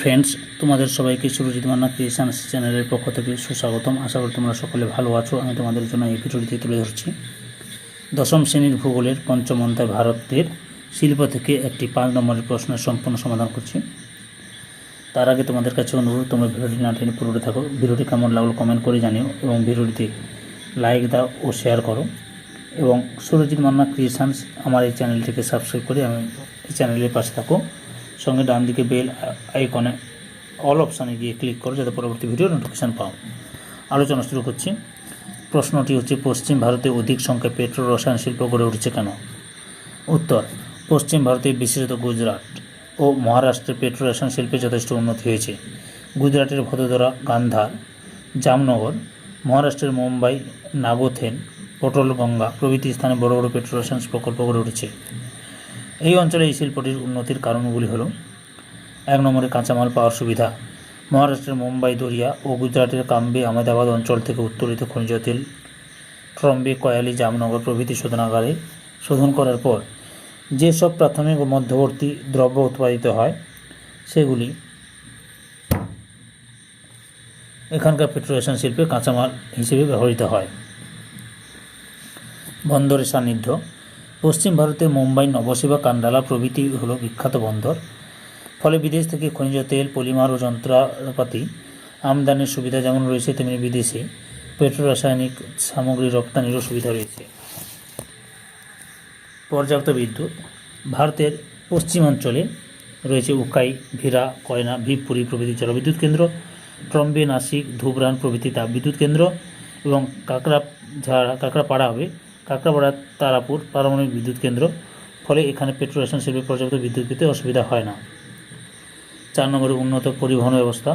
Friends তোমাদের সবাইকে Surajit Manna creations চ্যানেলের পক্ষ থেকে সুস্বাগতম। আশা করি তোমরা সকলে ভালো আছো। আমি তোমাদের জন্য এই ভিডিওটি তুলে ধরছি। দশম শ্রেণির ভূগোলের পঞ্চম অধ্যায় ভারতের শিল্প থেকে একটি পাঁচ নম্বরের প্রশ্নের সম্পূর্ণ সমাধান করছি। তার আগে তোমাদের কাছে অনুরোধ, তোমরা ভিডিওটি না টেনে পুরোটা থাকো ভিডিওটি কেমন লাগল কমেন্ট করে জানিও এবং ভিডিওটিতে লাইক দাও ও শেয়ার করো। এবং সুরজিৎ মান্না ক্রিয়েশনস আমার এই চ্যানেলটিকে সাবস্ক্রাইব করে আমি এই চ্যানেলের পাশে থাকো। সঙ্গে ডান দিকে বেল আইকনে অল অপশানে গিয়ে ক্লিক করো যাতে পরবর্তী ভিডিও নোটিফিকেশান পাও। আলোচনা শুরু করছি। প্রশ্নটি হচ্ছে, পশ্চিম ভারতে অধিক সংখ্যায় পেট্রো রসায়ন শিল্প গড়ে উঠেছে কেন? উত্তর, পশ্চিম ভারতে বিশেষত গুজরাট ও মহারাষ্ট্রের পেট্রো রসায়ন শিল্পে যথেষ্ট উন্নতি হয়েছে। গুজরাটের ভদোদরা, গান্ধার, জামনগর, মহারাষ্ট্রের মুম্বাই, নাগোথেন, পটলগঙ্গা প্রভৃতি স্থানে বড় বড় পেট্রো রসায়ন প্রকল্প গড়ে উঠেছে। এই অঞ্চলে এই শিল্পটির উন্নতির কারণগুলি হল, এক নম্বরে কাঁচামাল পাওয়ার সুবিধা, মহারাষ্ট্রের মুম্বাই, দরিয়া ও গুজরাটের কাম্বে, আহমেদাবাদ অঞ্চল থেকে উত্তোলিত খনিজ তেল, ট্রম্বে, কয়ালি, জামনগর প্রভৃতি শোধনাগারে শোধন করার পর যেসব প্রাথমিক ও মধ্যবর্তী দ্রব্য উৎপাদিত হয়, সেগুলি এখানকার পেট্রোলেশন শিল্পে কাঁচামাল হিসেবে ব্যবহৃত হয়। বন্দরের সান্নিধ্য পশ্চিম ভারতের মুম্বাই নবসেবা কান্ডালা প্রভৃতি হলো বিখ্যাত বন্দর। ফলে বিদেশ থেকে খনিজ তেল, পলিমার ও যন্ত্রপাতি আমদানির সুবিধা যেমন রয়েছে, তেমনি বিদেশে পেট্রো রাসায়নিক সামগ্রী রপ্তানিরও সুবিধা রয়েছে। পর্যাপ্ত বিদ্যুৎ। ভারতের পশ্চিমাঞ্চলে রয়েছে উকাই, ভিরা, কয়না ভিবপুরি প্রভৃতি জলবিদ্যুৎ কেন্দ্র, ট্রম্বে, নাসিক ধুবরান প্রভৃতি তাপবিদ্যুৎ কেন্দ্র এবং কাকড়া, ঝাড়া, কাকড়াপাড়া হবে কাকড়াপাড়া তারাপুর পারমাণবিক বিদ্যুৎ কেন্দ্র, ফলে এখানে পেট্রোলেশন শিল্পে পর্যাপ্ত বিদ্যুৎ পেতে অসুবিধা হয় না। চার নম্বরে উন্নত পরিবহন ব্যবস্থা,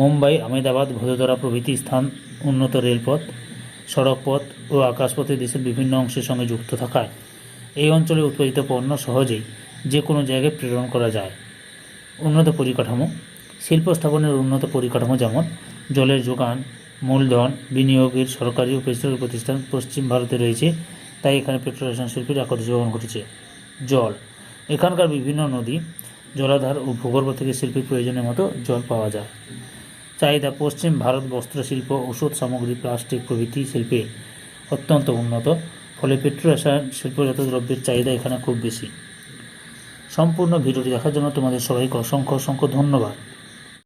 মুম্বাই, আহমেদাবাদ, ভদোদরা প্রভৃতি স্থান উন্নত রেলপথ, সড়কপথ ও আকাশপথে দেশের বিভিন্ন অংশের সঙ্গে যুক্ত থাকায় এই অঞ্চলে উৎপাদিত পণ্য সহজেই যে কোনো জায়গায় প্রেরণ করা যায়। উন্নত পরিকাঠামো, শিল্প স্থাপনের উন্নত পরিকাঠামো যেমন জলের যোগান মূলধন বিনিয়োগের সরকারি ও বেসরকারি প্রতিষ্ঠান পশ্চিম ভারতে রয়েছে, তাই এখানে পেট্রোলেশন শিল্পের যোগান ঘটেছে। জল, এখানকার বিভিন্ন নদী, জলাধার ও ভূগর্ভ থেকে শিল্পের প্রয়োজনের মতো জল পাওয়া যায়। চাহিদা পশ্চিম ভারত বস্ত্রশিল্প ওষুধ সামগ্রী, প্লাস্টিক প্রভৃতি শিল্পে অত্যন্ত উন্নত, ফলে পেট্রো রসায়ন শিল্পজাত দ্রব্যের চাহিদা এখানে খুব বেশি। সম্পূর্ণ ভিডিওটি দেখার জন্য তোমাদের সবাইকে অসংখ্য অসংখ্য ধন্যবাদ।